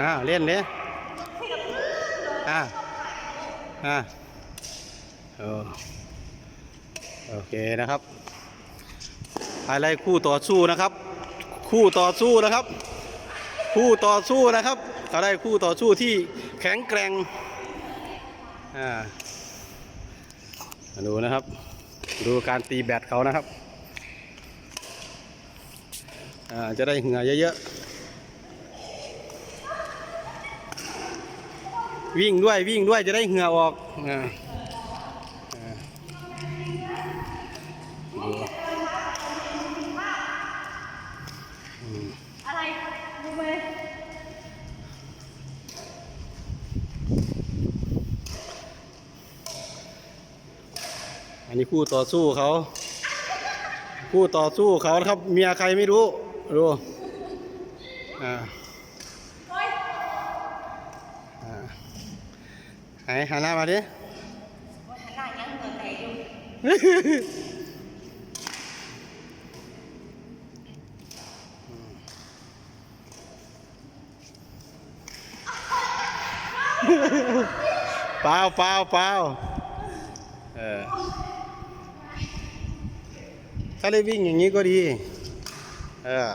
อ้าวเล่นดิอ่าอ่าโอโอเคนะครับอะไรคู่ต่อสู้นะครับ คู่ต่อสู้นะครับ คู่ต่อสู้นะครับเขาได้คู่ต่อสู้ที่แข็งแกร่งอ่ามาดูนะครับ ดูการตีแบตเขานะครับอ่าจะได้เหงื่อเยอะๆ วิ่งด้วยวิ่งด้วยจะได้เหงื่อออกอ่าอ่าดูอะไรดูไหมอันนี้คู่ต่อสู้เขาคู่ต่อสู้เขานะครับเมียใครไม่รู้ดูอ่าอ่า ไหนหันหน้ามาดิว่าหันหน้ายังเหงื่อแตกอยู่เปล่าเปล่าเปล่าเออถ้าได้วิ่งอย่างนี้ก็ดี เออ